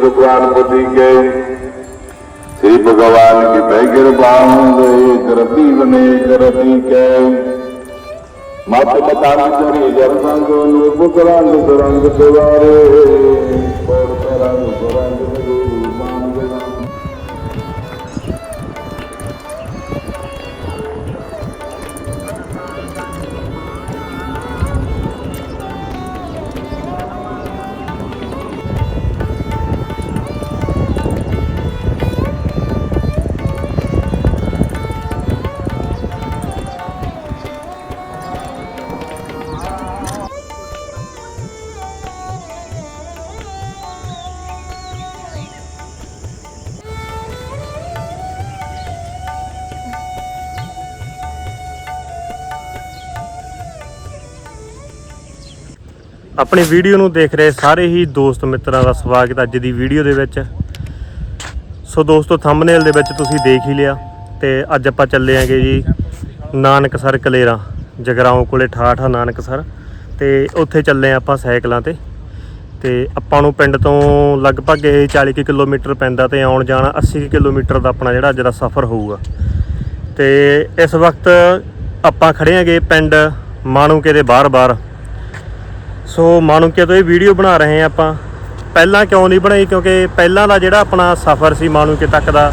दुकान बुद्धि के श्री भगवान की बैगर बांध एक रति बने एक रति के مت بتانا چوری جرسنگ نور بکرانگ سرنگ سوارے پور پرنگ سرنگ سوارے ਆਪਣੀ ਵੀਡੀਓ ਨੂੰ ਦੇਖ ਰਹੇ ਸਾਰੇ ਹੀ ਦੋਸਤ ਮਿੱਤਰਾਂ ਦਾ ਸਵਾਗਤ ਅੱਜ ਦੀ ਵੀਡੀਓ ਦੇ ਵਿੱਚ। ਸੋ ਦੋਸਤੋ ਥੰਬਨੇਲ ਦੇ ਵਿੱਚ ਤੁਸੀਂ ਦੇਖ ਹੀ ਲਿਆ ਤੇ ਅੱਜ ਆਪਾਂ ਚੱਲੇ ਆਂਗੇ ਜੀ ਨਾਨਕਸਰ ਕਲੇਰਾ, ਜਗਰਾਉਂ ਕੋਲੇ ਠਾਠਾ ਨਾਨਕਸਰ ਤੇ ਉੱਥੇ ਚੱਲੇ ਆਂ ਆਪਾਂ ਸਾਈਕਲਾਂ ਤੇ ਤੇ ਆਪਾਂ ਨੂੰ ਪਿੰਡ ਤੋਂ ਲਗਭਗ ਇਹ 40 ਕੁ ਕਿਲੋਮੀਟਰ ਪੈਂਦਾ ਤੇ ਆਉਣ ਜਾਣਾ 80 ਕੁ ਕਿਲੋਮੀਟਰ ਦਾ ਆਪਣਾ ਜਿਹੜਾ ਅੱਜ ਦਾ ਸਫ਼ਰ ਹੋਊਗਾ। ਤੇ ਇਸ ਵਕਤ ਆਪਾਂ ਖੜੇ ਆਂਗੇ ਪਿੰਡ ਮਾਣੂਕੇ ਦੇ ਬਾਹਰ-ਬਾਹਰ। ਸੋ ਮਾਣੂਕੇ ਤੋਂ ਇਹ ਵੀਡੀਓ ਬਣਾ ਰਹੇ ਹਾਂ ਆਪਾਂ। ਪਹਿਲਾਂ ਕਿਉਂ ਨਹੀਂ ਬਣਾਈ? ਕਿਉਂਕਿ ਪਹਿਲਾਂ ਦਾ ਜਿਹੜਾ ਆਪਣਾ ਸਫ਼ਰ ਸੀ ਮਾਣੂਕੇ ਤੱਕ ਦਾ,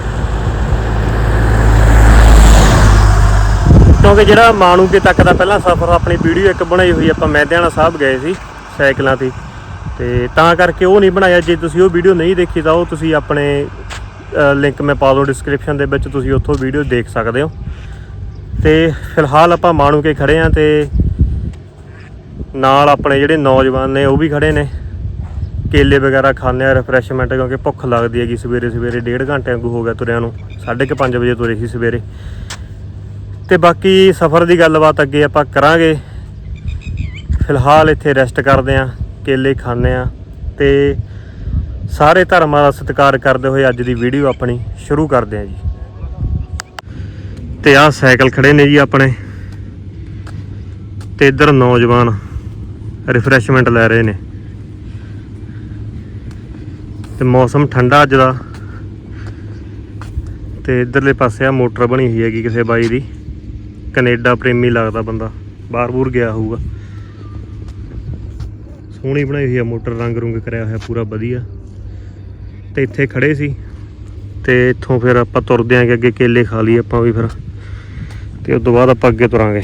ਕਿਉਂਕਿ ਜਿਹੜਾ ਮਾਣੂਕੇ ਤੱਕ ਦਾ ਪਹਿਲਾਂ ਸਫ਼ਰ, ਆਪਣੀ ਵੀਡੀਓ ਇੱਕ ਬਣਾਈ ਹੋਈ ਆਪਾਂ ਮੈਦਿਆਣਾ ਸਾਹਿਬ ਗਏ ਸੀ ਸਾਈਕਲਾਂ ਤੇ। ਤੇ ਤਾਂ ਕਰਕੇ ਉਹ ਨਹੀਂ ਬਣਾਇਆ। ਜੇ ਤੁਸੀਂ ਉਹ ਵੀਡੀਓ ਨਹੀਂ ਦੇਖੀ ਤਾਂ ਉਹ ਤੁਸੀਂ ਆਪਣੇ ਲਿੰਕ ਮੈਂ ਪਾ ਦੂੰ ਡਿਸਕ੍ਰਿਪਸ਼ਨ ਦੇ ਵਿੱਚ, ਤੁਸੀਂ ਉੱਥੋਂ ਵੀਡੀਓ ਦੇਖ ਸਕਦੇ ਹੋ। ਤੇ ਫਿਲਹਾਲ ਆਪਾਂ ਮਾਣੂਕੇ ਖੜੇ ਆਂ ਤੇ ਨਾਲ ਆਪਣੇ ਜਿਹੜੇ ਨੌਜਵਾਨ ਨੇ, ਉਹ ਵੀ ਖੜੇ ਨੇ। ਕੇਲੇ ਵਗੈਰਾ ਖਾਂਦੇ ਆ ਰਿਫਰੈਸ਼ਮੈਂਟ ਕਿਉਂਕਿ ਭੁੱਖ ਲੱਗਦੀ ਹੈਗੀ ਸਵੇਰੇ ਸਵੇਰੇ ਡੇਢ ਘੰਟੇ ਵਾਂਗੂ ਹੋ ਗਿਆ ਤੁਰਿਆਂ ਨੂੰ। 5:30 ਵਜੇ ਤੁਰੇ ਸੀ ਸਵੇਰੇ। ਤੇ ਬਾਕੀ ਸਫ਼ਰ ਦੀ ਗੱਲਬਾਤ ਅੱਗੇ ਆਪਾਂ ਕਰਾਂਗੇ। ਫਿਲਹਾਲ ਇੱਥੇ ਰੈਸਟ ਕਰਦੇ ਆਂ, ਕੇਲੇ ਖਾਂਦੇ ਆ ਤੇ ਸਾਰੇ ਧਰਮਾਂ ਦਾ ਸਤਿਕਾਰ ਕਰਦੇ ਹੋਏ ਅੱਜ ਦੀ ਵੀਡੀਓ ਆਪਣੀ ਸ਼ੁਰੂ ਕਰਦੇ ਆਂ ਜੀ। ਤੇ ਆਹ ਸਾਈਕਲ ਖੜੇ ਨੇ ਜੀ ਆਪਣੇ। ਤੇ ਇੱਧਰ ਨੌਜਵਾਨ ਰਿਫਰੈਸ਼ਮੈਂਟ ਲੈ ਰਹੇ ਨੇ। ਤੇ ਮੌਸਮ ਠੰਡਾ ਅੱਜ ਦਾ। ਤੇ ਇਧਰਲੇ ਪਾਸੇ ਆ ਮੋਟਰ ਬਣੀ ਹੋਈ ਹੈਗੀ ਕਿਸੇ ਬਾਈ ਦੀ। ਕੈਨੇਡਾ ਪ੍ਰੇਮੀ ਲੱਗਦਾ ਬੰਦਾ। ਬਾਹਰ ਬੂਰ ਗਿਆ ਹੋਊਗਾ। ਸੋਹਣੀ ਬਣਾਈ ਹੋਈ ਆ ਮੋਟਰ, ਰੰਗ ਰੁੰਗ ਕਰਿਆ ਹੋਇਆ ਪੂਰਾ ਵਧੀਆ। ਤੇ ਇੱਥੇ ਖੜੇ ਸੀ। ਤੇ ਇੱਥੋਂ ਫਿਰ ਆਪਾਂ ਤੁਰਦੇ ਆਂਗੇ ਅੱਗੇ ਕੇਲੇ ਖਾ ਲਈ ਆਪਾਂ ਵੀ ਫਿਰ। ਤੇ ਉਸ ਤੋਂ ਬਾਅਦ ਆਪਾਂ ਅੱਗੇ ਤੁਰਾਂਗੇ।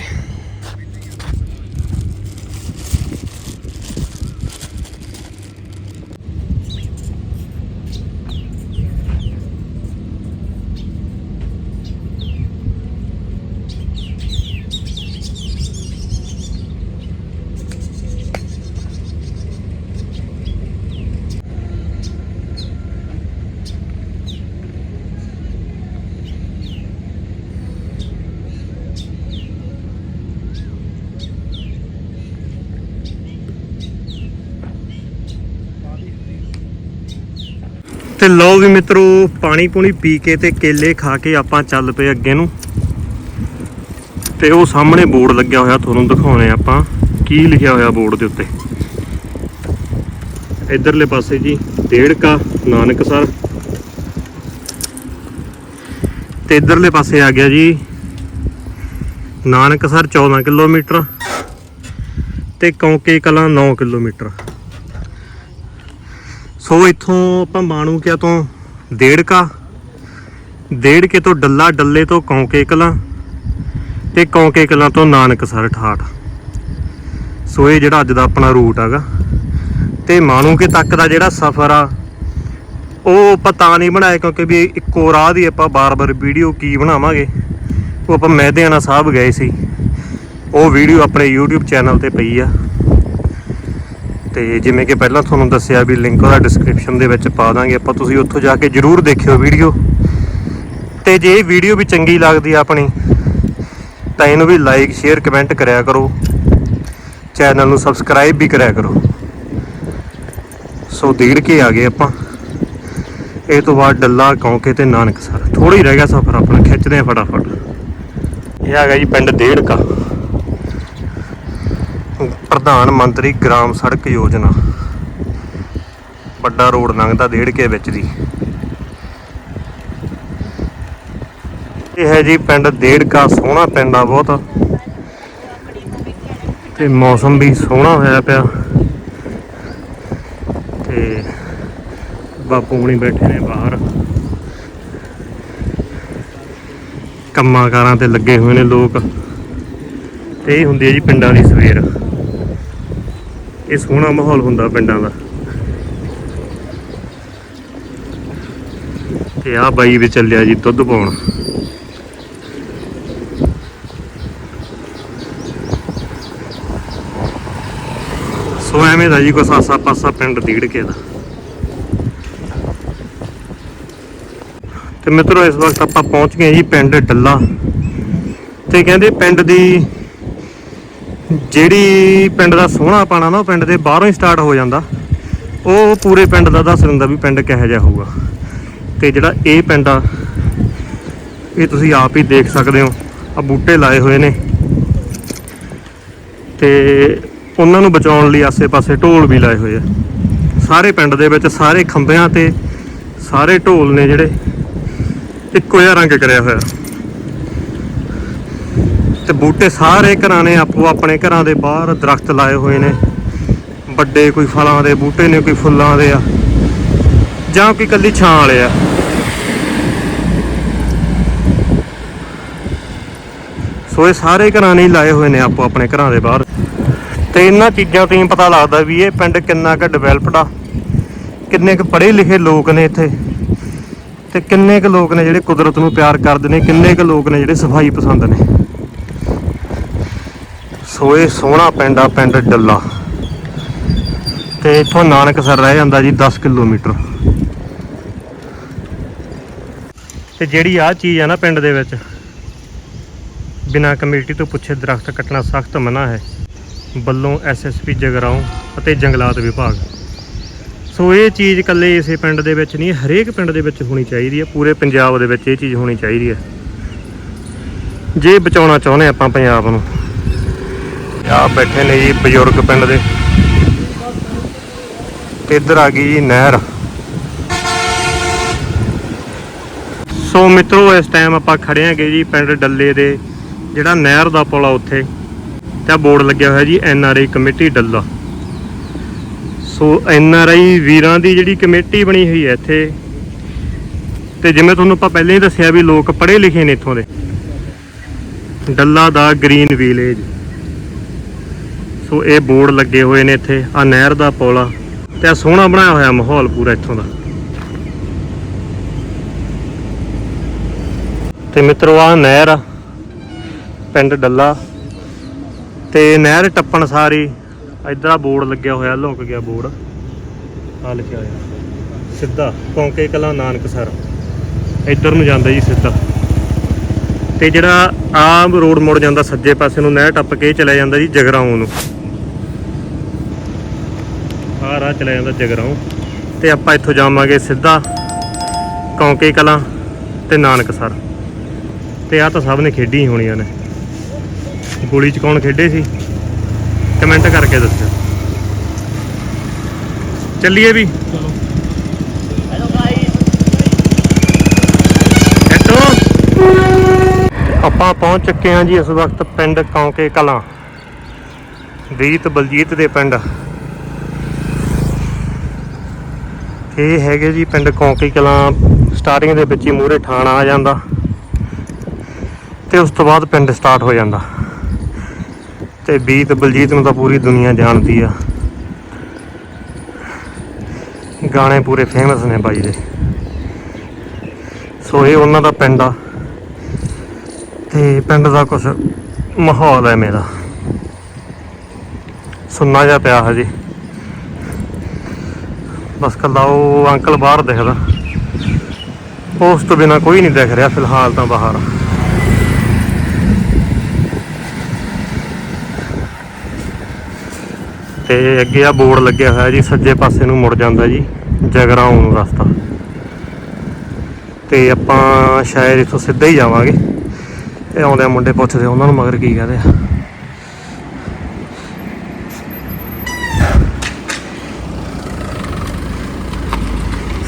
ਤੇ ਲਓ ਵੀ ਮਿੱਤਰੋ, ਪਾਣੀ ਪੂਣੀ ਪੀ ਕੇ ਤੇ ਕੇਲੇ ਖਾ ਕੇ ਆਪਾਂ ਚੱਲ ਪਏ ਅੱਗੇ ਨੂੰ। ਤੇ ਉਹ ਸਾਹਮਣੇ ਬੋਰਡ ਲੱਗਿਆ ਹੋਇਆ, ਤੁਹਾਨੂੰ ਦਿਖਾਉਣੇ ਆਪਾਂ। ਕੀ ਲਿਖਿਆ ਹੋਇਆ ਬੋਰਡ ਦੇ ਉੱਤੇ? ਇਧਰਲੇ ਪਾਸੇ ਜੀ ਡੇੜਕਾ ਨਾਨਕਸਰ ਤੇ ਇਧਰਲੇ ਪਾਸੇ ਆ ਗਿਆ ਜੀ ਨਾਨਕਸਰ 14 ਕਿਲੋਮੀਟਰ। ਤੇ ਕੌਂਕੇ ਕਲਾਂ 9 ਕਿਲੋਮੀਟਰ। ਸੋ ਇੱਥੋਂ ਆਪਾਂ ਮਾਣੂਕਿਆ ਤੋਂ ਡੇੜਕਾ ਡੇੜਕੇ ਤੋਂ ਡੱਲਾ, ਡੱਲੇ ਤੋਂ ਕੌਂਕੇ ਕਲਾਂ ਤੇ ਕੌਂਕੇ ਕਲਾਂ ਤੋਂ ਨਾਨਕਸਰ ਠਾਠ। ਸੋ ਇਹ ਜਿਹੜਾ ਅੱਜ ਦਾ ਆਪਣਾ ਰੂਟ ਹੈਗਾ। ਤੇ ਮਾਣੂਕੇ ਤੱਕ ਦਾ ਜਿਹੜਾ ਸਫ਼ਰ ਆ, ਉਹ ਆਪਾਂ ਤਾਂ ਨਹੀਂ ਬਣਾਇਆ ਕਿਉਂਕਿ ਵੀ ਇੱਕੋ ਰਾਹ ਦੀ ਆਪਾਂ ਬਾਰ-ਬਾਰ ਵੀਡੀਓ ਕੀ ਬਣਾਵਾਂਗੇ, ਉਹ ਆਪਾਂ ਮਹਿਦਿਆਣਾ ਸਾਹਿਬ ਗਏ ਸੀ। ਉਹ ਵੀਡੀਓ ਆਪਣੇ YouTube ਚੈਨਲ ਤੇ ਪਈ ਆ। ਤੇ ਜਿਵੇਂ ਕਿ ਪਹਿਲਾਂ ਤੁਹਾਨੂੰ ਦੱਸਿਆ ਵੀ ਲਿੰਕ ਉਹਦਾ ਡਿਸਕ੍ਰਿਪਸ਼ਨ ਦੇ ਵਿੱਚ ਪਾ ਦਾਂਗੇ, ਆਪਾਂ ਤੁਸੀਂ ਉੱਥੋਂ ਜਾ ਕੇ ਜਰੂਰ ਦੇਖਿਓ ਵੀਡੀਓ। ਤੇ ਜੇ ਇਹ ਵੀਡੀਓ ਵੀ ਚੰਗੀ ਲੱਗਦੀ ਆ ਆਪਣੀ, ਤਾਂ ਇਹਨੂੰ ਵੀ ਲਾਈਕ ਸ਼ੇਅਰ ਕਮੈਂਟ ਕਰਿਆ ਕਰੋ। ਚੈਨਲ ਨੂੰ ਸਬਸਕ੍ਰਾਈਬ ਵੀ ਕਰਿਆ ਕਰੋ। ਸੋ ਦੇੜ ਕੇ ਆ ਗਏ ਆਪਾਂ। ਇਹ ਤੋਂ ਬਾਅਦ ਡੱਲਾ, ਕੌਂਕੇ ਤੇ ਨਾਨਕਸਰ। ਥੋੜਾ ਹੀ ਰਹਿ ਗਿਆ ਸਫ਼ਰ ਆਪਣਾ ਖਿੱਚਦੇ ਆ ਫਟਾਫਟ। ਇਹ ਆ ਗਿਆ ਜੀ ਪਿੰਡ ਦੇੜਕਾ। ਪ੍ਰਧਾਨ ਮੰਤਰੀ ਗ੍ਰਾਮ ਸੜਕ ਯੋਜਨਾ। ਵੱਡਾ ਰੋਡ ਲੰਘਦਾ ਦੇੜਕੇ ਵਿੱਚ ਦੀ। ਇਹ ਹੈ ਜੀ ਪਿੰਡ ਦੇੜਕਾ ਸੋਹਣਾ ਪਿੰਡ ਆ ਬਹੁਤ। ਤੇ ਮੌਸਮ ਵੀ ਸੋਹਣਾ ਹੋਇਆ ਪਿਆ। ਤੇ ਬਾਪੂ ਹੁਣੀ ਬੈਠੇ ਨੇ ਬਾਹਰ। ਕੰਮਾਂ ਕਾਰਾਂ ਤੇ ਲੱਗੇ ਹੋਏ ਨੇ ਲੋਕ। ਤੇ ਇਹ ਹੁੰਦੀ ਹੈ ਜੀ ਪਿੰਡਾਂ ਦੀ ਸਵੇਰ। ਇਹ ਸੋਹਣਾ ਮਾਹੌਲ ਹੁੰਦਾ ਪਿੰਡਾਂ ਦਾ। ਤੇ ਆਹ ਬਾਈ ਵੀ ਚੱਲਿਆ ਜੀ ਦੁੱਧ ਪਾਉਣ। ਸੋ ਐਵੇਂ ਦਾ ਜੀ ਕੋਈ ਸਾਸਾ ਪਾਸਾ ਪਿੰਡ ਦੀੜ ਕੇ ਦਾ। ਤੇ ਮਿੱਤਰੋ, ਇਸ ਵਕਤ ਆਪਾਂ ਪਹੁੰਚ ਗਏ ਜੀ ਪਿੰਡ ਡੱਲਾ। ਤੇ ਕਹਿੰਦੇ ਪਿੰਡ ਦੀ ਜਿਹੜੀ ਪਿੰਡ ਦਾ ਸੋਹਣਾ ਪਾਣਾ ਨਾ, ਉਹ ਪਿੰਡ ਦੇ ਬਾਹਰੋਂ ਹੀ ਸਟਾਰਟ ਹੋ ਜਾਂਦਾ। ਉਹ ਪੂਰੇ ਪਿੰਡ ਦਾ ਦੱਸ ਦਿੰਦਾ ਵੀ ਪਿੰਡ ਕਿਹੋ ਜਿਹਾ ਹੋਊਗਾ। ਤੇ ਜਿਹੜਾ ਇਹ ਪਿੰਡ ਆ, ਇਹ ਤੁਸੀਂ ਆਪ ਹੀ ਦੇਖ ਸਕਦੇ ਹੋ। ਆ ਬੂਟੇ ਲਾਏ ਹੋਏ ਨੇ। ਤੇ ਉਹਨਾਂ ਨੂੰ ਬਚਾਉਣ ਲਈ ਆਸੇ-ਪਾਸੇ ਢੋਲ ਵੀ ਲਾਏ ਹੋਏ ਆ। ਸਾਰੇ ਪਿੰਡ ਦੇ ਵਿੱਚ ਸਾਰੇ ਖੰਭਿਆਂ ਤੇ ਸਾਰੇ ਢੋਲ ਨੇ ਜਿਹੜੇ। ਇੱਕੋ ਜਿਹਾ ਰੰਗ ਕਰਿਆ ਹੋਇਆ। ਤੇ ਬੂਟੇ ਸਾਰੇ ਘਰਾਂ ਨੇ ਆਪੋ ਆਪਣੇ ਘਰਾਂ ਦੇ ਬਾਹਰ ਦਰਖਤ ਲਾਏ ਹੋਏ ਨੇ। ਵੱਡੇ ਕੋਈ ਫਲਾਂ ਦੇ, ਬੂਟੇ ਨੇ ਕੋਈ ਫੁੱਲਾਂ ਦੇ ਆ। ਜਾਂ ਕੋਈ ਕੱਲੀ ਛਾਂ ਵਾਲੇ ਆ। ਸੋ ਇਹ ਸਾਰੇ ਘਰਾਂ ਨੇ ਲਾਏ ਹੋਏ ਨੇ ਆਪੋ ਆਪਣੇ ਘਰਾਂ ਦੇ ਬਾਹਰ। ਤੇ ਇਹਨਾਂ ਚੀਜ਼ਾਂ ਤੋਂ ਹੀ ਪਤਾ ਲੱਗਦਾ ਵੀ ਇਹ ਪਿੰਡ ਕਿੰਨਾ ਕੁ ਡਿਵੈਲਪਡ ਆ। ਕਿੰਨੇ ਕੁ ਪੜ੍ਹੇ ਲਿਖੇ ਲੋਕ ਨੇ ਇੱਥੇ। ਤੇ ਕਿੰਨੇ ਕੁ ਲੋਕ ਨੇ ਜਿਹੜੇ ਕੁਦਰਤ ਨੂੰ ਪਿਆਰ ਕਰਦੇ ਨੇ, ਕਿੰਨੇ ਕੁ ਲੋਕ ਨੇ ਜਿਹੜੇ ਸਫ਼ਾਈ ਪਸੰਦ ਨੇ। ਸੋ ਇਹ ਸੋਹਣਾ ਪਿੰਡ ਆ ਪਿੰਡ ਡੱਲਾ। ਤੇ ਇੱਥੋਂ ਨਾਨਕਸਰ ਰਹਿ ਜਾਂਦਾ ਜੀ 10 ਕਿਲੋਮੀਟਰ। ਤੇ ਜਿਹੜੀ ਆ ਚੀਜ਼ ਆ ਨਾ ਪਿੰਡ ਦੇ ਵਿੱਚ, ਬਿਨਾਂ ਕਮੇਟੀ ਤੋਂ ਪੁੱਛੇ ਦਰਖਤ ਕੱਟਣਾ ਸਖਤ ਮਨਾ ਹੈ। ਵੱਲੋਂ ਐਸਐਸਪੀ ਜਗਰਾਉਂ ਅਤੇ ਜੰਗਲਾਤ ਵਿਭਾਗ। ਸੋ ਇਹ ਚੀਜ਼ ਇਕੱਲੇ ਇਸੇ ਪਿੰਡ ਦੇ ਵਿੱਚ ਨਹੀਂ, ਹਰੇਕ ਪਿੰਡ ਦੇ ਵਿੱਚ ਹੋਣੀ ਚਾਹੀਦੀ ਹੈ। ਪੂਰੇ ਪੰਜਾਬ ਦੇ ਵਿੱਚ ਇਹ ਚੀਜ਼ ਹੋਣੀ ਚਾਹੀਦੀ ਹੈ। ਜੇ ਬਚਾਉਣਾ ਚਾਹੁੰਦੇ ਆਪਾਂ ਪੰਜਾਬ ਨੂੰ ਆ ਬੈਠੇ ਨੇ ਜੀ, ਬਜ਼ੁਰਗ ਪਿੰਡ ਦੇ। ਤੇ ਇੱਧਰ ਆ ਗਈ ਜੀ ਨਹਿਰ। ਸੋ ਮਿੱਤਰੋ, ਇਸ ਟਾਈਮ ਆਪਾਂ ਖੜੇ ਆਂਗੇ ਜੀ ਪਿੰਡ ਡੱਲੇ ਦੇ, ਜਿਹੜਾ ਨਹਿਰ ਦਾ ਪੁਲ ਆ ਉੱਥੇ। ਤੇ ਆ ਬੋਰਡ ਲੱਗਿਆ ਹੋਇਆ ਜੀ, N R I committee Dalla. So N R I ਵੀਰਾਂ ਦੀ ਜਿਹੜੀ ਕਮੇਟੀ ਬਣੀ ਹੋਈ ਹੈ ਇੱਥੇ। ਤੇ ਜਿਵੇਂ ਤੁਹਾਨੂੰ ਆਪਾਂ ਪਹਿਲਾਂ ਹੀ ਦੱਸਿਆ ਵੀ ਲੋਕ ਪੜ੍ਹੇ ਲਿਖੇ ਨੇ ਇੱਥੋਂ ਦੇ। ਡੱਲਾ ਦਾ ਗ੍ਰੀਨ ਵਿਲੇਜ। ਸੋ ਇਹ ਬੋਰਡ ਲੱਗੇ ਹੋਏ ਨੇ ਇੱਥੇ ਆ ਨਹਿਰ ਦਾ ਪੁਲ ਆ ਤੇ ਆ ਸੋਹਣਾ ਬਣਾਇਆ ਹੋਇਆ ਮਾਹੌਲ ਪੂਰਾ ਇੱਥੋਂ ਦਾ। ਤੇ ਮਿੱਤਰੋ ਆ ਨਹਿਰ ਆ, ਪਿੰਡ ਡੱਲਾ। ਤੇ ਨਹਿਰ ਟੱਪਣ ਸਾਰੀ, ਇਧਰ ਆ ਬੋਰਡ ਲੱਗਿਆ ਹੋਇਆ ਲੁਕ ਗਿਆ ਬੋਰਡ। ਆ ਲਿਖਿਆ ਹੋਇਆ, ਸਿੱਧਾ, ਕੌਂਕੇ ਕਲਾ ਨਾਨਕਸਰ। ਇੱਧਰ ਨੂੰ ਜਾਂਦਾ ਜੀ ਸਿੱਧਾ। ਤੇ ਜਿਹੜਾ ਆਮ ਰੋਡ ਮੁੜ ਜਾਂਦਾ, ਸੱਜੇ ਪਾਸੇ ਨੂੰ ਨਹਿਰ ਟੱਪ ਕੇ ਚਲਾ ਜਾਂਦਾ ਜੀ ਜਗਰਾਉਂ ਨੂੰ। ਰਾਹ ਚਲਾ ਜਾਂਦਾ ਜਗਰਾਉਂ ਤੇ ਆਪਾਂ ਇੱਥੋਂ ਜਾਵਾਂਗੇ ਸਿੱਧਾ ਕੌਂਕੇ ਕਲਾਂ ਤੇ ਨਾਨਕਸਰ ਤੇ ਆ ਤਾਂ ਸਭ ਨੇ ਖੇਡੀ ਹੋਣੀਆਂ ਨੇ। ਗੋਲੀ ਚ ਕੌਣ ਖੇਡੇ ਸੀ? ਕਮੈਂਟ ਕਰਕੇ ਦੱਸਿਓ। ਚੱਲੀਏ ਵੀ। ਆਪਾਂ ਪਹੁੰਚ ਚੁੱਕੇ ਹਾਂ ਜੀ ਇਸ ਵਕਤ ਪਿੰਡ ਕੌਂਕੇ ਕਲਾਂ। ਵੀਤ ਬਲਜੀਤ ਦੇ ਪਿੰਡ। ਇਹ ਹੈਗੇ ਜੀ ਪਿੰਡ ਕੌਂਕੀ ਕਲਾਂ ਸਟਾਰਟਿੰਗ ਦੇ ਵਿੱਚ ਹੀ ਮੂਰੇ ਠਾਣਾ ਆ ਜਾਂਦਾ। ਤੇ ਉਸ ਤੋਂ ਬਾਅਦ ਪਿੰਡ ਸਟਾਰਟ ਹੋ ਜਾਂਦਾ। ਤੇ ਬੀਤ ਬਲਜੀਤ ਨੂੰ ਤਾਂ ਪੂਰੀ ਦੁਨੀਆ ਜਾਣਦੀ ਆ। ਗਾਣੇ ਪੂਰੇ ਫੇਮਸ ਨੇ ਬਾਈ ਦੇ। ਸੋ ਇਹ ਉਹਨਾਂ ਦਾ ਪਿੰਡ ਆ। ਤੇ ਪਿੰਡ ਦਾ ਕੁਝ ਮਾਹੌਲ ਹੈ ਮੇਰਾ। ਸੁੰਨਾ ਜਿਹਾ ਪਿਆ ਹਜੇ। ਬਸ ਕੱਲਾ ਉਹ ਅੰਕਲ ਬਾਹਰ ਦਿਖਦਾ। ਉਸ ਤੋਂ ਬਿਨਾ ਕੋਈ ਨਹੀਂ ਦਿਖ ਰਿਹਾ ਫਿਲਹਾਲ ਤਾਂ ਬਾਹਰ। ਤੇ ਅੱਗੇ ਆ ਬੋਰਡ ਲੱਗਿਆ ਹੋਇਆ ਜੀ, ਸੱਜੇ ਪਾਸੇ ਨੂੰ ਮੁੜ ਜਾਂਦਾ ਜੀ, ਜਗਰਾਉਂ ਨੂੰ ਰਸਤਾ। ਤੇ ਆਪਾਂ ਸ਼ਾਇਦ ਇਥੋਂ ਸਿੱਧਾ ਹੀ ਜਾਵਾਂਗੇ। ਇਹ ਆਉਂਦੇ ਮੁੰਡੇ ਪੁੱਛਦੇ, ਉਹਨਾਂ ਨੂੰ ਮਗਰ ਕੀ ਕਹਦੇ ਆ?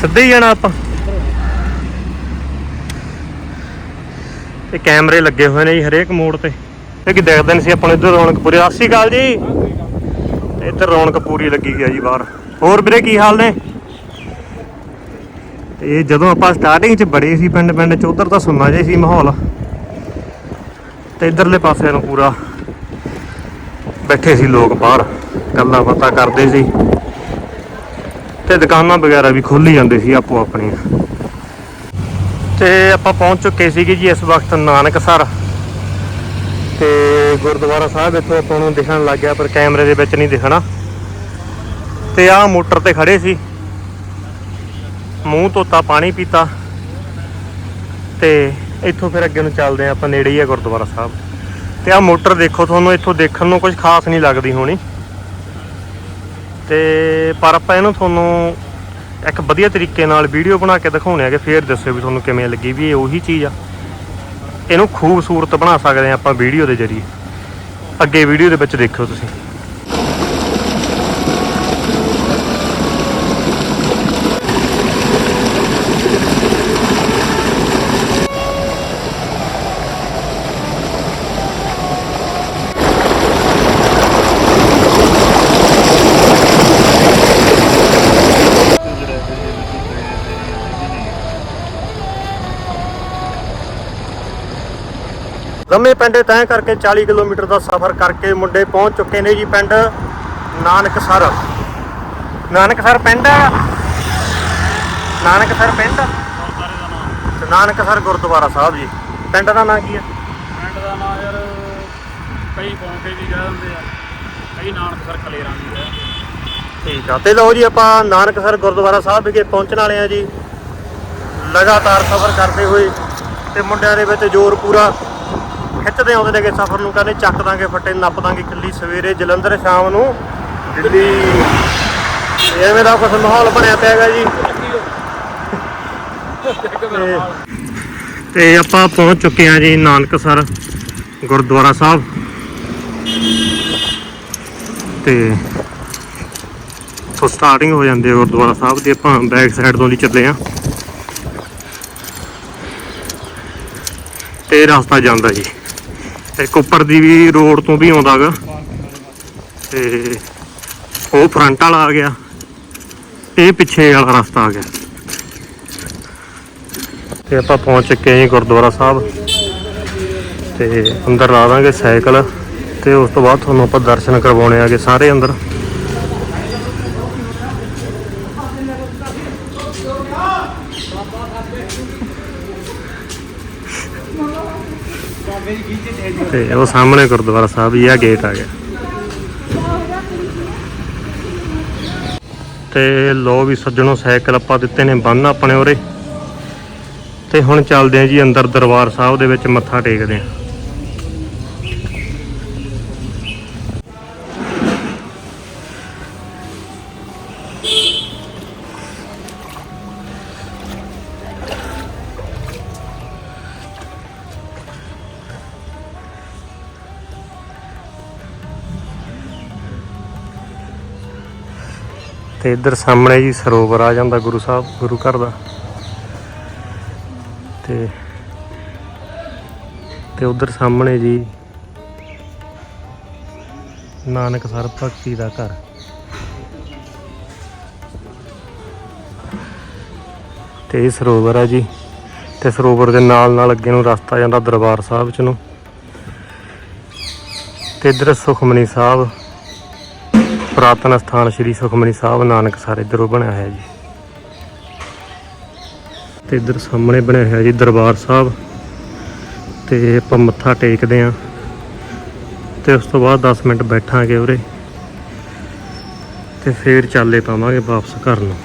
ਸਿੱਧਾ ਹੀ ਜਾਣਾ ਆਪਾਂ। ਤੇ ਕੈਮਰੇ ਲੱਗੇ ਹੋਏ ਨੇ ਜੀ ਹਰੇਕ ਮੋੜ ਤੇ। ਇਹ ਕਿ ਦੇਖਦੇ ਨਹੀਂ ਸੀ ਆਪਾਂ ਇੱਧਰ ਰੌਣਕ ਪੂਰੀ ਸਤਿ ਸ਼੍ਰੀ ਜੀ। ਇੱਧਰ ਰੌਣਕ ਪੂਰੀ ਲੱਗੀ ਗਿਆ ਜੀ ਬਾਹਰ। ਹੋਰ ਵੀਰੇ ਕੀ ਹਾਲ ਨੇ? ਤੇ ਜਦੋਂ ਆਪਾਂ ਸਟਾਰਟਿੰਗ 'ਚ ਬੜੇ ਸੀ ਪਿੰਡ ਪਿੰਡ 'ਚ, ਉਧਰ ਤਾਂ ਸੁਣਨਾ ਜੇ ਸੀ ਮਾਹੌਲ। ਤੇ ਇਧਰਲੇ ਪਾਸੇ ਨੂੰ ਪੂਰਾ ਬੈਠੇ ਸੀ ਲੋਕ ਬਾਹਰ। ਗੱਲਾਂ ਬਾਤਾਂ ਕਰਦੇ ਸੀ। ਤੇ ਦੁਕਾਨਾਂ ਵਗੈਰਾ ਵੀ ਖੋਲੀ ਜਾਂਦੇ ਸੀ ਆਪੋ ਆਪਣੀਆਂ। ਤੇ ਆਪਾਂ ਪਹੁੰਚ ਚੁੱਕੇ ਸੀਗੇ ਜੀ ਇਸ ਵਕਤ ਨਾਨਕਸਰ। ਤੇ ਗੁਰਦੁਆਰਾ ਸਾਹਿਬ ਇੱਥੋਂ ਆਪਾਂ ਨੂੰ ਦਿਖਣ ਲੱਗ ਗਿਆ, ਪਰ ਕੈਮਰੇ ਦੇ ਵਿੱਚ ਨਹੀਂ ਦਿਖਣਾ। ਤੇ ਆਹ ਮੋਟਰ ਤੇ ਖੜੇ ਸੀ। ਮੂੰਹ ਧੋਤਾ, ਪਾਣੀ ਪੀਤਾ। ਤੇ ਇੱਥੋਂ ਫਿਰ ਅੱਗੇ ਨੂੰ ਚੱਲਦੇ ਆ ਆਪਾਂ ਨੇੜੇ ਹੀ ਆ ਗੁਰਦੁਆਰਾ ਸਾਹਿਬ। ਤੇ ਆਹ ਮੋਟਰ ਦੇਖੋ, ਤੁਹਾਨੂੰ ਇੱਥੋਂ ਦੇਖਣ ਨੂੰ ਕੁਝ ਖਾਸ ਨਹੀਂ ਲੱਗਦੀ ਹੋਣੀ। ਤੇ ਪਰ ਆਪਾਂ ਇਹਨੂੰ ਤੁਹਾਨੂੰ ਇੱਕ ਵਧੀਆ ਤਰੀਕੇ ਨਾਲ ਵੀਡੀਓ ਬਣਾ ਕੇ ਦਿਖਾਉਣੇ ਆ ਕਿ ਫੇਰ ਦੱਸਿਓ ਵੀ ਤੁਹਾਨੂੰ ਕਿਵੇਂ ਲੱਗੀ ਵੀ ਇਹ ਉਹੀ ਚੀਜ਼ ਆ। ਇਹਨੂੰ ਖੂਬਸੂਰਤ ਬਣਾ ਸਕਦੇ ਆ ਆਪਾਂ ਵੀਡੀਓ ਦੇ ਜ਼ਰੀਏ। ਅੱਗੇ ਵੀਡੀਓ ਦੇ ਵਿੱਚ ਦੇਖਿਓ ਤੁਸੀਂ। ਲੰਮੇ ਪਿੰਡੇ ਤੈਅ ਕਰਕੇ 40 ਕਿਲੋਮੀਟਰ ਦਾ ਸਫ਼ਰ ਕਰਕੇ ਮੁੰਡੇ ਪਹੁੰਚ ਚੁੱਕੇ ਨੇ ਜੀ ਪਿੰਡ ਨਾਨਕਸਰ। ਨਾਨਕਸਰ ਪਿੰਡ ਨਾਨਕਸਰ ਪਿੰਡ? ਤੇ ਨਾਨਕਸਰ ਗੁਰਦੁਆਰਾ ਸਾਹਿਬ ਜੀ। ਪਿੰਡ ਦਾ ਨਾਂ ਕੀ ਹੈ? ਪਿੰਡ ਦਾ ਨਾਂ ਯਾਰ ਕਈ ਪੌਂਕੇ ਵੀ ਕਹਿ ਦਿੰਦੇ ਆ। ਕਈ ਨਾਨਕਸਰ ਕਲੇਰਾਂ ਵੀ ਠੀਕ ਆ। ਤੇ ਲਓ ਜੀ ਆਪਾਂ ਨਾਨਕਸਰ ਗੁਰਦੁਆਰਾ ਸਾਹਿਬ ਵਿਖੇ ਪਹੁੰਚਣ ਵਾਲੇ ਆ ਜੀ। ਲਗਾਤਾਰ ਸਫ਼ਰ ਕਰਦੇ ਹੋਏ ਤੇ ਮੁੰਡਿਆਂ ਦੇ ਵਿੱਚ ਜ਼ੋਰ ਪੂਰਾ ਖਿੱਚਦੇ ਆਉਂਦੇ ਨੇਗੇ ਸਫ਼ਰ ਨੂੰ, ਕਹਿੰਦੇ ਚੱਕ ਦਾਂਗੇ ਫੱਟੇ, ਨੱਪ ਦਾਂਗੇ ਕਿੱਲੀ ਸਵੇਰੇ, ਜਲੰਧਰ ਸ਼ਾਮ ਨੂੰ, ਦਿੱਲੀ। ਐਵੇਂ ਦਾ ਕੁਝ ਮਾਹੌਲ ਬਣਿਆ ਪਿਆ ਹੈਗਾ ਜੀ। ਤੇ- ਆਪਾਂ ਪਹੁੰਚ ਚੁੱਕੇ ਹਾਂ ਜੀ ਨਾਨਕਸਰ ਗੁਰਦੁਆਰਾ ਸਾਹਿਬ। ਤੇ ਤੋਂ ਸਟਾਰਟਿੰਗ ਹੋ ਜਾਂਦੀ ਹੈ ਗੁਰਦੁਆਰਾ ਸਾਹਿਬ ਦੀ ਆਪਾਂ ਬੈਕ ਸਾਈਡ ਤੋਂ ਦੀ ਚੱਲੇ ਆ ਤੇ ਰਸਤਾ ਜਾਂਦਾ ਜੀ। ਇੱਕ ਉੱਪਰ ਦੀ ਵੀ ਰੋਡ ਤੋਂ ਵੀ ਆਉਂਦਾਗਾ ਤੇ ਉਹ ਫਰੰਟ ਵਾਲਾ ਆ ਗਿਆ। ਇਹ ਪਿੱਛੇ ਵਾਲਾ ਰਸਤਾ ਆ ਗਿਆ। ਤੇ ਆਪਾਂ ਪਹੁੰਚ ਚੁੱਕੇ ਹਾਂ ਜੀ ਗੁਰਦੁਆਰਾ ਸਾਹਿਬ। ਤੇ ਅੰਦਰ ਲਾ ਦਾਂਗੇ ਸਾਈਕਲ। ਤੇ ਉਸ ਤੋਂ ਬਾਅਦ ਤੁਹਾਨੂੰ ਆਪਾਂ ਦਰਸ਼ਨ ਕਰਵਾਉਣੇ ਆਗੇ ਸਾਰੇ ਅੰਦਰ। ਤੇ ਉਹ ਸਾਹਮਣੇ ਗੁਰਦੁਆਰਾ ਸਾਹਿਬ ਜੀ ਆ ਗੇਟ ਆ ਗਿਆ। ਤੇ ਲੋ ਵੀ ਸੱਜਣੋ, ਸਾਈਕਲ ਆਪਾਂ ਦਿੱਤੇ ਨੇ ਬੰਨ ਆਪਣੇ ਉਰੇ। ਤੇ ਹੁਣ ਚੱਲਦੇ ਆ ਜੀ ਅੰਦਰ ਦਰਬਾਰ ਸਾਹਿਬ ਦੇ ਵਿੱਚ ਮੱਥਾ ਟੇਕਦੇ ਆ ਤੇ ਇੱਧਰ ਸਾਹਮਣੇ ਜੀ ਸਰੋਵਰ ਆ ਜਾਂਦਾ ਗੁਰੂ ਸਾਹਿਬ, ਗੁਰੂ ਘਰ ਦਾ। ਤੇ ਤੇ ਉਧਰ ਸਾਹਮਣੇ ਜੀ ਨਾਨਕ ਸਰ ਭਗਤੀ ਦਾ ਘਰ। ਤੇ ਇਹ ਸਰੋਵਰ ਆ ਜੀ। ਤੇ ਸਰੋਵਰ ਦੇ ਨਾਲ ਨਾਲ ਅੱਗੇ ਨੂੰ ਰਸਤਾ ਜਾਂਦਾ ਦਰਬਾਰ ਸਾਹਿਬ ਚ ਨੂੰ। ਤੇ ਇੱਧਰ ਸੁਖਮਨੀ ਸਾਹਿਬ ਪੁਰਾਤਨ ਸਥਾਨ ਸ੍ਰੀ ਸੁਖਮਨੀ ਸਾਹਿਬ ਨਾਨਕਸਰ ਇੱਧਰੋਂ ਬਣਿਆ ਹੋਇਆ ਜੀ। ਤੇ ਇੱਧਰ ਸਾਹਮਣੇ ਬਣਿਆ ਹੋਇਆ ਜੀ ਦਰਬਾਰ ਸਾਹਿਬ। ਤੇ ਆਪਾਂ ਮੱਥਾ ਟੇਕਦੇ ਆਂ। ਤੇ ਉਸ ਤੋਂ ਬਾਅਦ 10 ਮਿੰਟ ਬੈਠਾਂਗੇ ਉਰੇ। ਤੇ ਫੇਰ ਚਾਲੇ ਪਾਵਾਂਗੇ ਵਾਪਸ ਘਰ ਨੂੰ।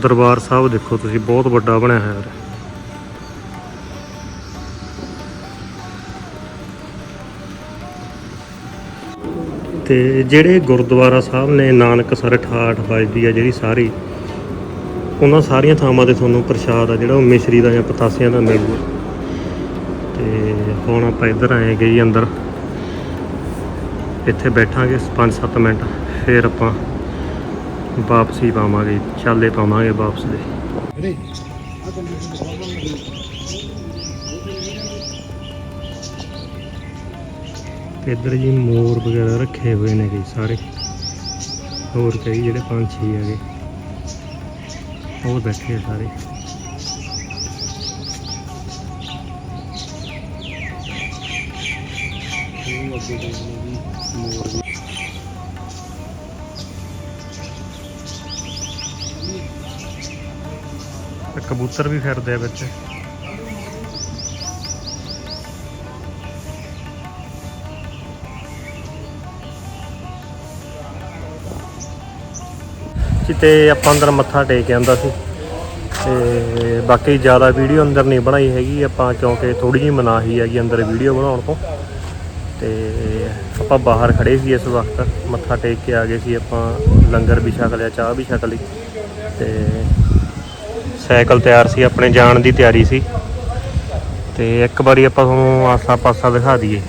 ਦਰਬਾਰ ਸਾਹਿਬ ਦੇਖੋ ਤੁਸੀਂ, ਬਹੁਤ ਵੱਡਾ ਬਣਿਆ ਹੋਇਆ ਹੈ ਤੇ ਜਿਹੜੇ ਗੁਰਦੁਆਰਾ ਸਾਹਿਬ ਨੇ ਨਾਨਕਸਰ ਠਾਠ ਵਜਦੀ ਆ ਜਿਹੜੀ ਸਾਰੀ, ਉਹਨਾਂ ਸਾਰੀਆਂ ਥਾਵਾਂ ਤੇ ਤੁਹਾਨੂੰ ਪ੍ਰਸ਼ਾਦ ਆ ਜਿਹੜਾ ਉਹ ਮਿਸ਼ਰੀ ਦਾ ਜਾਂ ਪਤਾਸਿਆਂ ਦਾ ਮਿਲੂਗਾ ਤੇ ਹੁਣ ਆਪਾਂ ਇੱਧਰ ਆਏ ਗਈ ਅੰਦਰ। ਇੱਥੇ ਬੈਠਾਂਗੇ 5-7 ਮਿੰਟ, ਫਿਰ ਆਪਾਂ ਵਾਪਸੀ ਪਾਵਾਂਗੇ, ਚਾਲੇ ਪਾਵਾਂਗੇ ਵਾਪਸ ਦੇ। ਇੱਧਰ ਜੀ ਮੋਰ ਵਗੈਰਾ ਰੱਖੇ ਹੋਏ ਨੇ ਜੀ ਸਾਰੇ। ਹੋਰ ਕਈ ਜਿਹੜੇ ਪੰਛੀ ਹੈਗੇ। ਉਹ ਬੈਠੇ ਆ ਸਾਰੇ। ਉਹ ਅੱਗੇ ਗਏ ਮੋਰ ਕਬੂਤਰ ਵੀ ਫਿਰਦੇ ਆ ਵਿੱਚ। ਜਿੱਤੇ ਆਪਾਂ ਅੰਦਰ ਮੱਥਾ ਟੇਕ ਕੇ ਆਂਦਾ ਸੀ। ਤੇ ਬਾਕੀ ਜ਼ਿਆਦਾ ਵੀਡੀਓ ਅੰਦਰ ਨਹੀਂ ਬਣਾਈ ਹੈਗੀ, ਆਪਾਂ ਕਿਉਂਕਿ ਥੋੜੀ ਜਿਹੀ ਮਨਾਹੀ ਹੈਗੀ ਅੰਦਰ ਵੀਡੀਓ ਬਣਾਉਣ ਤੋਂ। ਤੇ ਆਪਾਂ ਬਾਹਰ ਖੜੇ ਸੀ ਇਸ ਵਕਤ, ਮੱਥਾ ਟੇਕ ਕੇ ਆ ਗਏ ਸੀ ਆਪਾਂ, ਲੰਗਰ ਵੀ ਛਕ ਲਿਆ, ਚਾਹ ਵੀ ਛਕ ਲਈ। ਤੇ ਸਾਈਕਲ ਤਿਆਰ ਸੀ, ਆਪਣੇ ਜਾਣ ਦੀ ਤਿਆਰੀ ਸੀ। ਤੇ ਇੱਕ ਵਾਰੀ ਆਪਾਂ ਤੁਹਾਨੂੰ ਆਸਾ ਪਾਸਾ ਦਿਖਾ ਦਈਏ।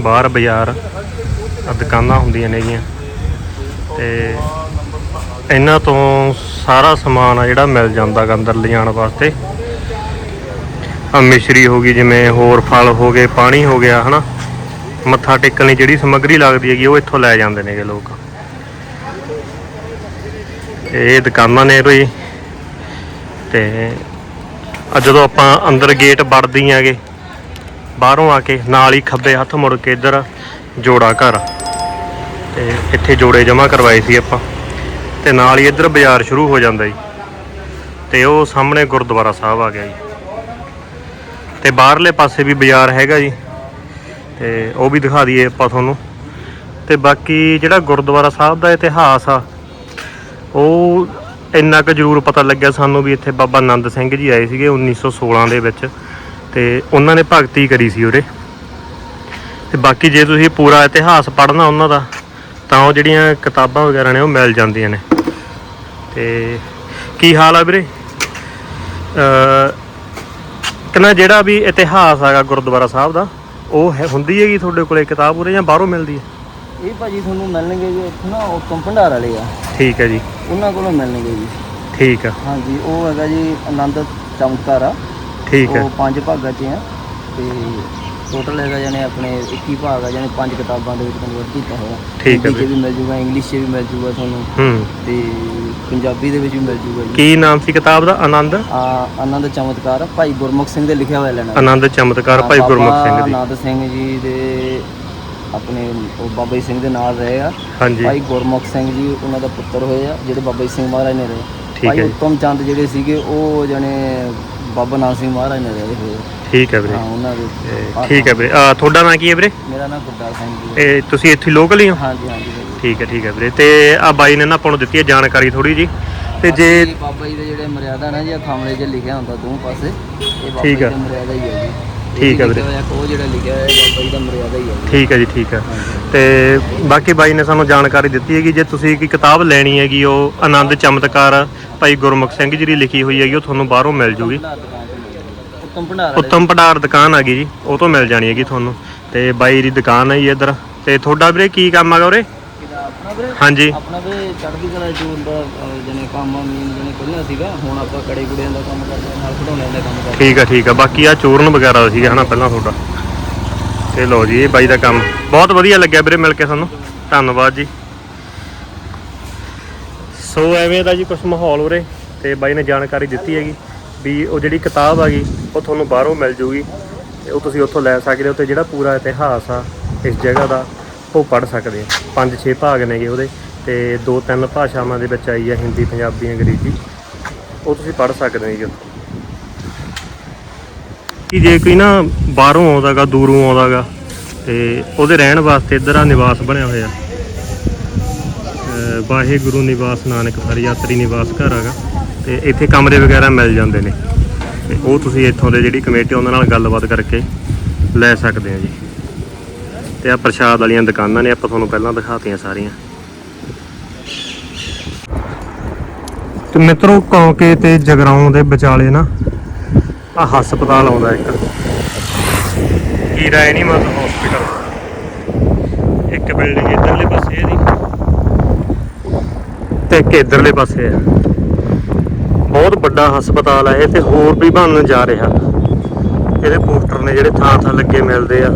ਬਾਹਰ ਬਾਜ਼ਾਰ ਦੁਕਾਨਾਂ ਹੁੰਦੀਆਂ ਨੇਗੀਆਂ। ਤੇ ਇਹਨਾਂ ਤੋਂ ਸਾਰਾ ਸਮਾਨ ਆ ਜਿਹੜਾ ਮਿਲ ਜਾਂਦਾ ਗਾ ਅੰਦਰ ਲਿਜਾਣ ਵਾਸਤੇ। ਆ ਮਿਸ਼ਰੀ ਹੋ ਗਈ, ਜਿਵੇਂ ਹੋਰ ਫਲ ਹੋ ਗਏ, ਪਾਣੀ ਹੋ ਗਿਆ, ਹਨਾ। ਮੱਥਾ ਟੇਕਣ ਲਈ ਜਿਹੜੀ ਸਮੱਗਰੀ ਲੱਗਦੀ ਹੈਗੀ, ਉਹ ਇੱਥੋਂ ਲੈ ਜਾਂਦੇ ਨੇਗੇ ਲੋਕ। ਇਹ ਦੁਕਾਨਾਂ ਨੇ ਭਈ ਤੇ ਜਦੋਂ ਆਪਾਂ ਅੰਦਰ ਗੇਟ ਵੜਦੀ ਆਂਗੇ, ਬਾਹਰੋਂ ਆ ਕੇ ਨਾਲ ਹੀ ਖੱਬੇ ਹੱਥ ਮੁੜ ਕੇ ਇੱਧਰ ਜੋੜਾ ਘਰ। ਤੇ ਇੱਥੇ ਜੋੜੇ ਜਮ੍ਹਾਂ ਕਰਵਾਏ ਸੀ ਆਪਾਂ। ਤੇ ਨਾਲ ਹੀ ਇੱਧਰ ਬਾਜ਼ਾਰ ਸ਼ੁਰੂ ਹੋ ਜਾਂਦਾ ਜੀ। ਤੇ ਉਹ ਸਾਹਮਣੇ ਗੁਰਦੁਆਰਾ ਸਾਹਿਬ ਆ ਗਿਆ ਜੀ। ਤੇ ਬਾਹਰਲੇ ਪਾਸੇ ਵੀ ਬਾਜ਼ਾਰ ਹੈਗਾ ਜੀ। ਤੇ ਉਹ ਵੀ ਦਿਖਾ ਦਈਏ ਆਪਾਂ ਤੁਹਾਨੂੰ। ਤੇ ਬਾਕੀ ਜਿਹੜਾ ਗੁਰਦੁਆਰਾ ਸਾਹਿਬ ਦਾ ਇਤਿਹਾਸ ਆ, ਉਹ ਇੰਨਾ ਕੁ ਜ਼ਰੂਰ ਪਤਾ ਲੱਗਿਆ ਸਾਨੂੰ ਵੀ ਇੱਥੇ ਬਾਬਾ ਆਨੰਦ ਸਿੰਘ ਜੀ ਆਏ ਸੀਗੇ 1916 ਦੇ ਵਿੱਚ। ਤੇ ਉਹਨਾਂ ਨੇ ਭਗਤੀ ਕਰੀ ਸੀ ਉਰੇ। ਤੇ ਬਾਕੀ ਜੇ ਤੁਸੀਂ ਪੂਰਾ ਇਤਿਹਾਸ ਪੜ੍ਹਨਾ ਉਹਨਾਂ ਦਾ ਤਾਂ ਉਹ ਜਿਹੜੀਆਂ ਕਿਤਾਬਾਂ ਵਗੈਰਾ ਨੇ ਉਹ ਮਿਲ ਜਾਂਦੀਆਂ ਨੇ। ਤੇ ਕੀ ਹਾਲ ਆ ਵੀਰੇ? ਅ ਕਿਨਾ ਜਿਹੜਾ ਵੀ ਇਤਿਹਾਸ ਹੈਗਾ ਗੁਰਦੁਆਰਾ ਸਾਹਿਬ ਦਾ ਉਹ ਹੁੰਦੀ ਹੈਗੀ ਤੁਹਾਡੇ ਕੋਲੇ ਕਿਤਾਬ ਉਰੇ ਜਾਂ ਬਾਹਰੋਂ ਮਿਲਦੀ ਹੈ? ਇਹ ਭਾਜੀ ਤੁਹਾਨੂੰ ਮਿਲਣਗੇ ਜੀ ਉੱਥੇ ਨਾ ਉੱਤਮ ਭੰਡਾਰ ਵਾਲੇ ਆ। ਠੀਕ ਹੈ ਜੀ। ਉਹਨਾਂ ਕੋਲੋਂ ਮਿਲਣਗੇ ਜੀ। ਠੀਕ ਆ। ਹਾਂਜੀ ਉਹ ਹੈਗਾ ਜੀ ਆਨੰਦ ਚਮਤਕਾਰ ਆ। ਠੀਕ ਹੈ। ਉਹ ਪੰਜ ਭਾਗਾਂ 'ਚ ਆ। ਤੇ ਟੋਟਲ ਹੈਗਾ ਜਾਨੇ ਆਪਣੇ 21 ਭਾਗ ਆ ਜਾਨੇ ਪੰਜ ਕਿਤਾਬਾਂ ਦੇ ਵਿੱਚ ਕਨਵਰਟ ਕੀਤਾ ਹੋਇਆ। ਠੀਕ ਹੈ 'ਚ ਵੀ ਮਿਲ ਜੂਗਾ ਇੰਗਲਿਸ਼ 'ਚ ਵੀ ਮਿਲ ਜੂਗਾ ਤੁਹਾਨੂੰ। ਹੂੰ। ਤੇ ਪੰਜਾਬੀ ਦੇ ਵਿੱਚ ਵੀ ਮਿਲ ਜੂਗਾ ਜੀ। ਕੀ ਨਾਮ ਸੀ ਕਿਤਾਬ ਦਾ? ਆਨੰਦ? ਆ ਆਨੰਦ ਚਮਤਕਾਰ ਭਾਈ ਗੁਰਮੁਖ ਸਿੰਘ ਦੇ ਲਿਖਿਆ ਹੋਇਆ ਲੈਣਾ ਆਨੰਦ ਚਮਤਕਾਰ ਭਾਈ ਗੁਰਮੁਖ ਸਿੰਘ ਦੀ। ਆਨੰਦ ਸਿੰਘ ਜੀ ਦੇ ਆਪਣੇ ਉਹ ਬਾਬਾ ਜੀ ਸਿੰਘ ਦੇ ਨਾਲ ਰਹੇ ਆ। ਹਾਂਜੀ। ਭਾਈ ਗੁਰਮੁਖ ਸਿੰਘ ਜੀ ਉਹਨਾਂ ਦਾ ਪੁੱਤਰ ਹੋਏ ਆ ਜਿਹੜੇ ਬਾਬਾ ਜੀ ਸਿੰਘ ਮਹਾਰਾਜ ਨੇ ਰਹੇ ਠੀਕ ਭਾਈ ਹੈ ਜੀ। ਉੱਤਮ ਚੰਦ ਜਿਹੜੇ ਸੀਗੇ ਉਹ ਜਣੇ ਬਾਬਾ ਨਾਨਕ ਸਿੰਘ ਮਹਾਰਾਜ ਨੇ ਰਹੇ ਹੋਏ ਠੀਕ ਹੈ ਵੀਰੇ। ਹਾਂ ਉਹਨਾਂ ਦੇ ਇਹ ਠੀਕ ਹੈ ਵੀਰੇ। ਆ ਤੁਹਾਡਾ ਨਾਂ ਕੀ ਹੈ ਵੀਰੇ? ਮੇਰਾ ਨਾਮ ਗੁਰਦਾਰ ਸਿੰਘ ਜੀ ਹੈ। ਇਹ ਤੁਸੀਂ ਇੱਥੇ ਲੋਕਲ ਹੀ ਹੋ? ਹਾਂਜੀ ਹਾਂਜੀ ਭਾਈ। ਠੀਕ ਹੈ ਠੀਕ ਹੈ ਵੀਰੇ। ਤੇ ਆ ਬਾਈ ਨੇ ਨਾ ਆਪਾਂ ਨੂੰ ਦਿੱਤੀ ਹੈ ਜਾਣਕਾਰੀ ਥੋੜੀ ਜੀ ਤੇ ਜੇ ਬਾਕੀ ਬਾਬਾ ਜੀ ਦੇ ਜਿਹੜੇ ਮਰਿਆਦਾ ਨੇ ਜੀ ਥਾਮਲੇ 'ਚ ਲਿਖਿਆ ਹੁੰਦਾ ਦੋਵੇਂ ਪਾਸੇ ਇਹ ਬਾਬਾ ਠੀਕ ਜੀ ਆ। ਦਾ ਮਰਿਆਦਾ ਹੀ ਹੈ ਜੀ। ਠੀਕ ਆ ਵੀ ਵੀਰੇ। ਉਹ ਜਿਹੜਾ ਲਿਖਿਆ ਹੋਇਆ ਬਾਬਾ ਜੀ ਦਾ ਮਰਿਆਦਾ ਹੀ ਹੈ ਠੀਕ ਹੈ ਜੀ ਠੀਕ ਹੈ। ਤੇ ਬਾਕੀ ਬਾਈ ਨੇ ਸਾਨੂੰ ਜਾਣਕਾਰੀ ਦਿੱਤੀ ਹੈਗੀ ਜੇ ਤੁਸੀਂ ਕੀ ਕਿਤਾਬ ਲੈਣੀ ਹੈਗੀ ਉਹ ਆਨੰਦ ਚਮਤਕਾਰ ਭਾਈ ਗੁਰਮੁਖ ਸਿੰਘ ਜੀ ਦੀ ਲਿਖੀ ਹੋਈ ਹੈਗੀ ਉਹ ਤੁਹਾਨੂੰ ਬਾਹਰੋਂ ਮਿਲ ਜੂਗੀ। ਉੱਤਮ ਭੰਡਾਰ ਵਾਲੇ ਉੱਤਮ ਭੰਡਾਰ ਦੁਕਾਨ ਹੈਗੀ ਜੀ ਉਹ ਤੋਂ ਮਿਲ ਜਾਣੀ ਹੈਗੀ ਤੁਹਾਨੂੰ ਤੇ ਬਾਈ ਦੀ ਦੁਕਾਨ ਹੈ ਜੀ ਇੱਧਰ ਤੇ ਤੁਹਾਡਾ ਵੀਰੇ ਕੀ ਕੰਮ ਹੈਗਾ ਉਰੇ ਵੀਰੇ ਹਾਂਜੀ। ਆਪਣਾ ਵੀ ਚੜ੍ਹਦੀ ਕਲਾ ਜੂਨ ਦਾ ਅਹ, ਜਾਣੀ ਕੰਮ ਮੀਨ ਜਨੇ ਪਹਿਲਾਂ ਸੀਗਾ ਹੁਣ ਆਪਾਂ ਕੜੇ ਕੁੜਿਆਂ ਦਾ ਕੰਮ ਕਰਦੇ ਹਾਂ, ਨਾਲ ਖਿਡੌਣਿਆਂ ਦਾ ਕੰਮ ਕਰਦੇ ਠੀਕ ਆ ਠੀਕ ਆ। ਬਾਕੀ ਆ ਚੂਰਨ ਵਗੈਰਾ ਸੀਗਾ ਹਨਾ ਪਹਿਲਾਂ ਤੁਹਾਡਾ। ਤੇ ਲਓ ਜੀ ਇਹ ਬਾਈ ਦਾ ਕੰਮ। ਬਹੁਤ ਵਧੀਆ ਲੱਗਿਆ ਵੀਰੇ ਮਿਲ ਕੇ ਸਾਨੂੰ। ਧੰਨਵਾਦ ਜੀ। ਸੋ ਐਵੇਂ ਦਾ ਜੀ ਕੁਝ ਮਾਹੌਲ ਉਰੇ ਤੇ ਬਾਈ ਨੇ ਜਾਣਕਾਰੀ ਦਿੱਤੀ ਹੈਗੀ ਵੀ ਉਹ ਜਿਹੜੀ ਕਿਤਾਬ ਹੈਗੀ ਉਹ ਤੁਹਾਨੂੰ ਬਾਹਰੋਂ ਮਿਲ ਜੂਗੀ। ਤੇ ਉਹ ਤੁਸੀਂ ਉੱਥੋਂ ਲੈ ਸਕਦੇ ਹੋ ਤੇ ਜਿਹੜਾ ਪੂਰਾ ਇਤਿਹਾਸ ਆ ਇਸ ਜਗ੍ਹਾ ਦਾ ਉਹ ਪੜ੍ਹ ਸਕਦੇ ਆ। ਪੰਜ ਛੇ ਭਾਗ ਨੇਗੇ ਉਹਦੇ ਤੇ ਦੋ ਤਿੰਨ ਭਾਸ਼ਾਵਾਂ ਦੇ ਵਿੱਚ ਆਈ ਆ ਹਿੰਦੀ, ਪੰਜਾਬੀ, ਅੰਗਰੇਜ਼ੀ। ਉਹ ਤੁਸੀਂ ਪੜ੍ਹ ਸਕਦੇ ਹੋ ਜੀ ਉੱਥੋਂ। ਕਿ ਜੇ ਕੋਈ ਨਾ ਬਾਹਰੋਂ ਆਉਂਦਾਗਾ, ਦੂਰੋਂ ਆਉਂਦਾਗਾ, ਤੇ ਉਹਦੇ ਰਹਿਣ ਵਾਸਤੇ ਇੱਧਰ ਆ ਨਿਵਾਸ ਬਣਿਆ ਹੋਇਆ। ਵਾਹਿਗੁਰੂ ਨਿਵਾਸ ਨਾਨਕ ਹਰ ਯਾਤਰੀ ਨਿਵਾਸ ਘਰ ਹੈਗਾ। ਤੇ ਇੱਥੇ ਕਮਰੇ ਵਗੈਰਾ ਮਿਲ ਜਾਂਦੇ ਨੇ। ਤੇ ਉਹ ਤੁਸੀਂ ਇੱਥੋਂ ਦੇ ਜਿਹੜੀ ਕਮੇਟੀ ਉਹਨਾਂ ਨਾਲ ਗੱਲਬਾਤ ਕਰਕੇ ਲੈ ਸਕਦੇ ਆ ਜੀ। ਤੇ ਆ ਪ੍ਰਸ਼ਾਦ ਵਾਲੀਆਂ ਦੁਕਾਨਾਂ ਨੇ, ਆਪਾਂ ਤੁਹਾਨੂੰ ਪਹਿਲਾਂ ਦਿਖਾਤੀਆਂ ਸਾਰੀਆਂ। ਤੇ ਮਿੱਤਰੋ, ਕੌਂਕੇ ਤੇ ਜਗਰਾਉਂ ਦੇ ਵਿਚਾਲੇ ਨਾ ਆ ਹਸਪਤਾਲ ਆਉਂਦਾ ਇੱਕ। ਹੀਰਾ ਐਨੀਮਲ ਹਸਪੀਟਲ ਇੱਕ ਬਿਲਡਿੰਗ ਇਧਰਲੇ ਪਾਸੇ ਇਹਦੀ ਤੇ ਇੱਕ ਇਧਰਲੇ ਪਾਸੇ ਆ। ਬਹੁਤ ਵੱਡਾ ਹਸਪਤਾਲ ਹੈ ਇਹ ਤੇ ਹੋਰ ਵੀ ਬਣਨ ਜਾ ਰਿਹਾ। ਇਹਦੇ ਪੋਸਟਰ ਨੇ ਜਿਹੜੇ ਥਾਂ ਥਾਂ ਲੱਗੇ ਮਿਲਦੇ ਆ।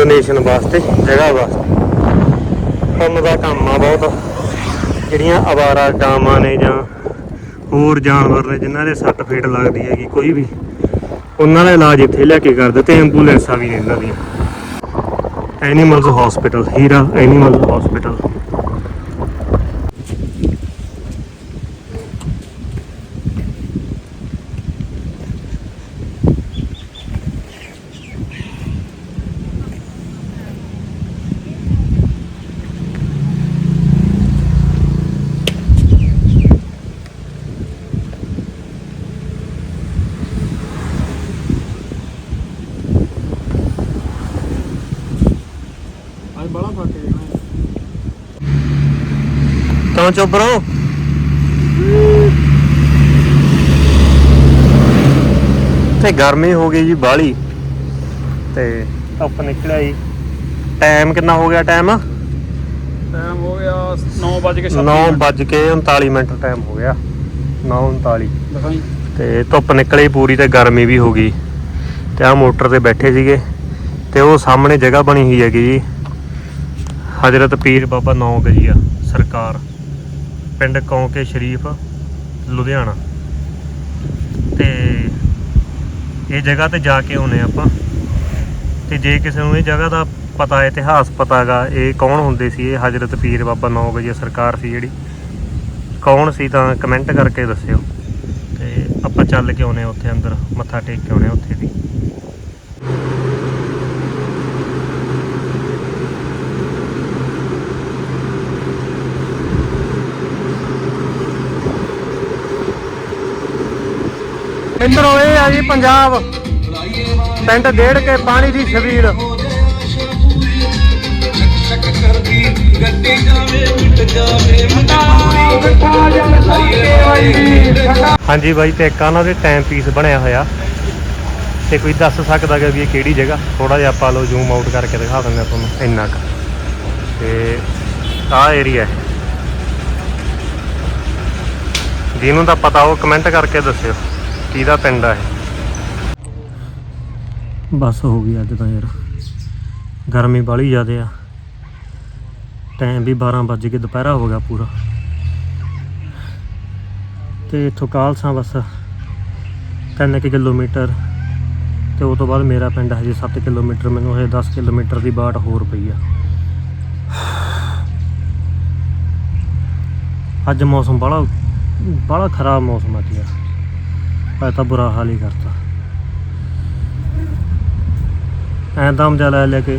ਡੋਨੇਸ਼ਨ ਵਾਸਤੇ, ਜਗ੍ਹਾ ਵਾਸਤੇ। ਕੰਮ ਦਾ ਕੰਮ ਆ ਬਹੁਤ। ਜਿਹੜੀਆਂ ਅਵਾਰਾ ਗਾਵਾਂ ਨੇ ਜਾਂ ਹੋਰ ਜਾਨਵਰ ਨੇ, ਜਿਨ੍ਹਾਂ ਦੇ ਸੱਟ ਫੇਟ ਲੱਗਦੀ ਹੈਗੀ, ਕੋਈ ਵੀ, ਉਹਨਾਂ ਦਾ ਇਲਾਜ ਇੱਥੇ ਲੈ ਕੇ ਕਰ ਦਿੱਤੇ ਐਂਬੂਲੈਂਸਾਂ ਵੀ ਨੇ ਇਹਨਾਂ ਦੀਆਂ। Animals hospital Heera animal hospital ਅੱਜ ਬੜਾ ਫੱਟ ਜਾਣਾ ਚੁੱਪ ਰਹੋ ਤੇ ਗਰਮੀ ਹੋ ਗਈ ਜੀ ਬਾਹਲੀ। ਤੇ ਧੁੱਪ ਨਿਕਲਿਆ ਜੀ। ਟਾਈਮ ਕਿੰਨਾ ਹੋ ਗਿਆ ਟਾਈਮ ਟਾਈਮ ਹੋ ਗਿਆ 9:06 9 ਵੱਜ ਕੇ 39 ਮਿੰਟ ਟਾਈਮ ਹੋ ਗਿਆ। 9:39 ਦਿਖਾਈ ਤੇ ਧੁੱਪ ਨਿਕਲੀ ਪੂਰੀ ਤੇ ਗਰਮੀ ਵੀ ਹੋ ਗਈ। ਤੇ ਆ ਮੋਟਰ ਤੇ ਬੈਠੇ ਸੀਗੇ। ਤੇ ਉਹ ਸਾਹਮਣੇ ਜਗ੍ਹਾ ਬਣੀ ਹੋਈ ਹੈਗੀ ਜੀ। ਹਜ਼ਰਤ ਪੀਰ ਬਾਬਾ ਨੌ ਗਜੀਆ ਸਰਕਾਰ। ਪਿੰਡ ਕੌਂਕੇ ਸ਼ਰੀਫ, ਲੁਧਿਆਣਾ। ਤੇ ਇਹ ਜਗ੍ਹਾ ਤੇ ਜਾ ਕੇ ਆਉਨੇ ਆਪਾਂ। ਤੇ ਜੇ ਕਿਸੇ ਨੂੰ ਇਹ ਜਗ੍ਹਾ ਦਾ ਪਤਾ, ਇਤਿਹਾਸ ਪਤਾਗਾ ਇਹ ਕੌਣ ਹੁੰਦੇ ਸੀ? ਇਹ ਹਜ਼ਰਤ ਪੀਰ ਬਾਬਾ ਨੌ ਵਜੇ ਸਰਕਾਰ ਸੀ ਜਿਹੜੀ। ਕੌਣ ਸੀ ਤਾਂ ਕਮੈਂਟ ਕਰਕੇ ਦੱਸਿਓ। ਤੇ ਆਪਾਂ ਚੱਲ ਕੇ ਆਉਨੇ ਉੱਥੇ ਅੰਦਰ, ਮੱਥਾ ਟੇਕ ਕੇ ਆਉਨੇ ਉੱਥੇ ਵੀ। ਮਿੱਤਰੋ, ਇਹ ਆ ਜੀ ਪੰਜਾਬ। ਪਿੰਡ ਡੇਢ ਕੇ ਪਾਣੀ ਦੀ ਛਬੀਲ। ਹਾਂਜੀ ਬਾਈ, ਤੇ ਇੱਕ ਉਹਨਾਂ ਦੇ ਟਾਈਮ ਪੀਸ ਬਣਿਆ ਹੋਇਆ? ਤੇ ਕੋਈ ਦੱਸ ਸਕਦਾ ਕਿ ਵੀ ਇਹ ਕਿਹੜੀ ਜਗ੍ਹਾ? ਥੋੜਾ ਜਿਹਾ ਆਪਾਂ ਲੋ ਜ਼ੂਮ ਆਊਟ ਕਰਕੇ ਦਿਖਾ ਦਿੰਦੇ ਤੁਹਾਨੂੰ, ਇੰਨਾ ਕੁ। ਤੇ ਆਹ ਏਰੀਆ ਹੈ। ਜਿਹਨੂੰ ਤਾਂ ਪਤਾ ਉਹ ਕਮੈਂਟ ਕਰਕੇ ਦੱਸਿਓ। ਕਿਹਦਾ ਪਿੰਡ ਆ ਇਹ? ਬਸ ਹੋ ਗਈ ਅੱਜ ਤਾਂ ਯਾਰ। ਗਰਮੀ ਬਾਲੀ ਜ਼ਿਆਦੇ ਆ। ਟਾਈਮ ਵੀ 12 ਵੱਜ ਕੇ ਦੁਪਹਿਰਾ ਹੋ ਗਿਆ ਪੂਰਾ। ਤੇ ਇੱਥੋਂ ਕਾਲਸਾ ਬਸ 3 ਕਿਲੋਮੀਟਰ। ਤੇ ਉਹ ਤੋਂ ਬਾਅਦ ਮੇਰਾ ਪਿੰਡ ਹਜੇ 7 ਕਿਲੋਮੀਟਰ, ਮੈਨੂੰ ਹਜੇ 10 ਕਿਲੋਮੀਟਰ ਦੀ ਬਾਟ ਹੋਰ ਪਈ ਆ। ਅੱਜ ਮੌਸਮ ਬੜਾ ਬੜਾ ਖਰਾਬ ਮੌਸਮ ਆ ਯਾਰ। ਅੱਜ ਤਾਂ ਬੁਰਾ ਹਾਲ ਹੀ ਕਰਤਾ। ਐਂ ਦਮ ਜਾ ਲੈ ਲੈ ਕੇ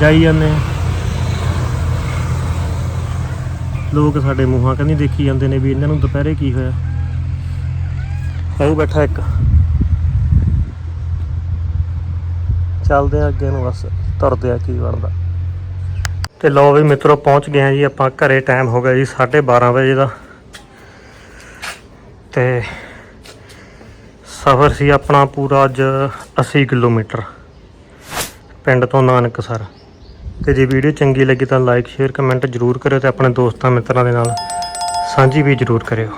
ਜਾਈ ਜਾਂਦੇ ਲੋਕ ਸਾਡੇ ਮੂੰਹਾਂ ਕੰਨੀ ਦੇਖੀ ਜਾਂਦੇ ਨੇ ਵੀ ਇਹਨਾਂ ਨੂੰ ਦੁਪਹਿਰੇ ਕੀ ਹੋਇਆ। ਉਹ ਬੈਠਾ ਇੱਕ। ਚੱਲਦੇ ਆ ਅੱਗੇ ਨੂੰ ਬਸ, ਤੁਰਦੇ ਆ ਕੀ ਬਣਦਾ। ਤੇ ਲੋ ਵੀ ਮਿੱਤਰੋ ਪਹੁੰਚ ਗਏ ਆ ਜੀ ਆਪਾਂ, ਘਰੇ ਟਾਈਮ ਹੋ ਗਿਆ ਜੀ 12:30 ਵਜੇ ਦਾ। ਤੇ ਸਫ਼ਰ ਸੀ ਆਪਣਾ ਪੂਰਾ ਅੱਜ 80 ਕਿਲੋਮੀਟਰ। ਪਿੰਡ ਤੋਂ ਨਾਨਕਸਰ ਤੇ ਜੇ ਵੀਡੀਓ ਚੰਗੀ ਲੱਗੀ ਤਾਂ ਲਾਈਕ ਸ਼ੇਅਰ ਕਮੈਂਟ ਜਰੂਰ ਕਰਿਓ ਤੇ ਆਪਣੇ ਦੋਸਤਾਂ ਮਿੱਤਰਾਂ ਦੇ ਨਾਲ ਸਾਂਝੀ ਵੀ ਜਰੂਰ ਕਰਿਓ।